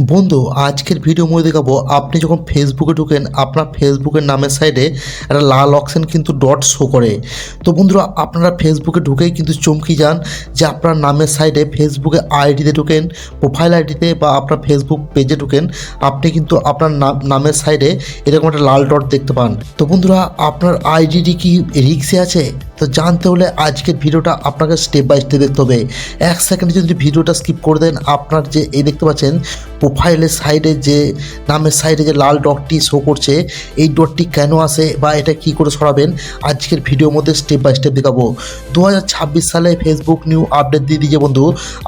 বন্ধু, আজকের ভিডিও মধ্যে দেখাবো, আপনি যখন ফেসবুকে ঢুকেন, আপনার ফেসবুকের নামের সাইডে একটা লাল অপশন কিন্তু ডট শো করে। তো বন্ধুরা, আপনারা ফেসবুকে ঢুকেই কিন্তু চমকি যান যে আপনার নামের সাইডে ফেসবুকে আইডিতে ঢুকেন প্রোফাইল আইডিতে বা আপনার ফেসবুক পেজে ঢুকেন, আপনি কিন্তু আপনার নাম- নামের সাইডে এরকম একটা লাল ডট দেখতে পান। তো বন্ধুরা, আপনার আইডিটি কি রিক্সে আছে? তো জানতে হলে আজকের ভিডিওটা আপনাকে স্টেপ বাই স্টেপ দেখতে হবে। এক সেকেন্ডে যদি ভিডিওটা স্কিপ করে দেন, আপনার যে এই দেখতে পাচ্ছেন প্রোফাইলের সাইডে যে, নামের সাইডে যে লাল ডটটি শো করছে, এই ডটটি কেন আসে বা এটা কি করে সরাবেন আজকের ভিডিওর মধ্যে স্টেপ বাই স্টেপ দেখাবো। দু হাজার ছাব্বিশ সালে ফেসবুক নিউ আপডেট দিয়ে দিয়েছে বন্ধু,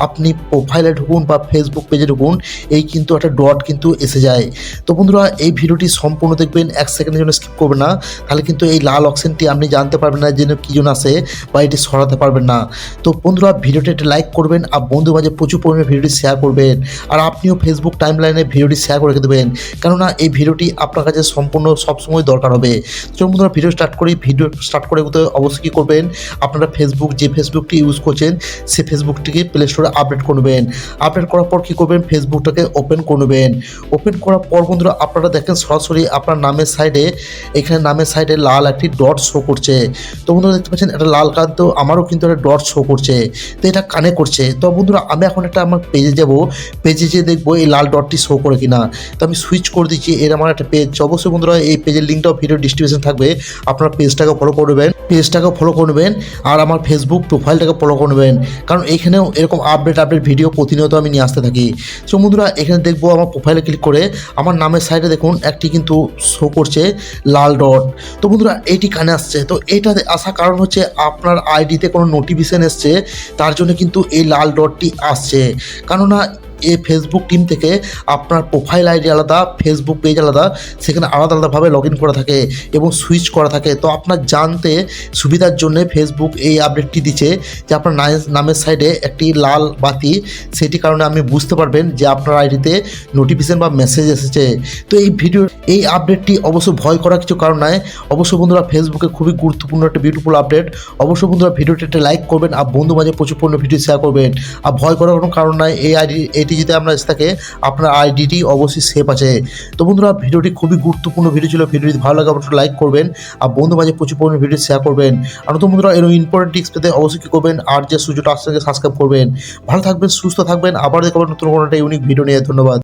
আপনি প্রোফাইলে ঢুকুন বা ফেসবুক পেজে ঢুকুন, এই কিন্তু একটা ডট কিন্তু এসে যায়। তো বন্ধুরা, এই ভিডিওটি সম্পূর্ণ দেখবেন, এক সেকেন্ডের জন্য স্কিপ করবেন না, তাহলে কিন্তু এই লাল অপশনটি আপনি জানতে পারবেন না যে কী জন্য আসে বা এটি সরাতে পারবেন না। তো বন্ধুরা, ভিডিওটি একটা লাইক করবেন আর বন্ধু মাঝে প্রচুর পরিমাণে ভিডিওটি শেয়ার করবেন। আর আপনিও ফেসবুক টাইম লাইনে ভিডিওটি শেয়ার করে দেবেন। কেননা এই ভিডিওটি আপনার কাছে সম্পূর্ণ সবসময় দরকার হবে। চলুন বন্ধুরা, ভিডিও স্টার্ট করি। ভিডিও স্টার্ট করে অবশ্যই কী করবেন? আপনারা ফেসবুক যে ফেসবুকটি ইউজ করছেন সেই ফেসবুকটিকে প্লে স্টোরে আপডেট করবেন আপডেট করার পর কী করবেন? ফেসবুকটাকে ওপেন করে নেবেন। ওপেন করার পর বন্ধুরা, আপনারা দেখেন সরাসরি আপনার নামের সাইডে এখানে নামের সাইডে লাল একটি ডট শো করছে। তো বন্ধুরা দেখতে পাচ্ছেন একটা লাল কান তো আমারও কিন্তু একটা ডট শো করছে, তো এটা কানে করছে। তো বন্ধুরা, আমি এখন একটা আমার পেজে যাব। পেজে যেয়ে দেখব এই লাল ডটটি শো করে কিনা। তো আমি সুইচ করে দিচ্ছি, এর আমার একটা পেজ অবশ্যই বন্ধুরা, এই পেজের লিঙ্কটাও ভিডিও ডিস্ট্রিবিউশন থাকবে। আপনার পেজটাকে ফলো করবেন পেজটাকে ফলো করবেন আর আমার ফেসবুক প্রোফাইলটাকে ফলো করবেন কারণ এখানেও এরকম আপডেট আপডেট ভিডিও প্রতিনিয়ত আমি নিয়ে আসতে থাকি। তো বন্ধুরা, এখানে দেখব আমার প্রোফাইলে ক্লিক করে, আমার নামের সাইডে দেখুন, একটি কিন্তু শো করছে লাল ডট তো বন্ধুরা এইটি কানে আসছে। তো এইটাতে আসার কারণ হচ্ছে আপনার আইডিতে কোনো নোটিফিকেশান এসছে তার জন্য কিন্তু এই লাল ডটটি আসছে। কেননা এই ফেসবুক টিম থেকে আপনার প্রোফাইল আইডি আলাদা ফেসবুক পেজ আলাদা, সেখানে আলাদা আলাদাভাবে লগ ইন করা থাকে এবং সুইচ করা থাকে। তো আপনার জানতে সুবিধার জন্য ফেসবুক এই আপডেটটি দিচ্ছে যে আপনার নামের- সাইডে একটি লাল বাতি, সেটি কারণে আপনি বুঝতে পারবেন যে আপনার আইডিতে নোটিফিকেশন বা মেসেজ এসেছে। তো এই ভিডিও এই আপডেটটি অবশ্য ভয় করার কিছু কারণ নয় অবশ্য বন্ধুরা ফেসবুকে খুবই গুরুত্বপূর্ণ একটা বিউটিফুল আপডেট অবশ্য বন্ধুরা ভিডিওটি একটা লাইক করবেন আর বন্ধু মাঝে প্রচুর ভিডিও শেয়ার করবেন। আর ভয় করার কোনো কারণ নাই, এই আইডি এটি যদি আপনার থাকে, আপনার আইডিটি অবশ্যই সেফ আছে। তো বন্ধুরা, ভিডিওটি খুবই গুরুত্বপূর্ণ ভিডিও ছিল। ভিডিওটি ভালো লাগে, অবশ্যই লাইক করবেন। আর বন্ধু মাঝে প্রচুর পরিমাণে ভিডিও শেয়ার করবেন। আর নতুন বন্ধুরা, এরকম ইম্পর্টেন্ট টিপস পেতে অবশ্যই কী করবেন? আর যে সুযোগটা আসছে সাবস্ক্রাইব করবেন। ভালো থাকবেন, সুস্থ থাকবেন। আবার দেখাবেন নতুন কোনো একটা ইউনিক ভিডিও নিয়ে। ধন্যবাদ।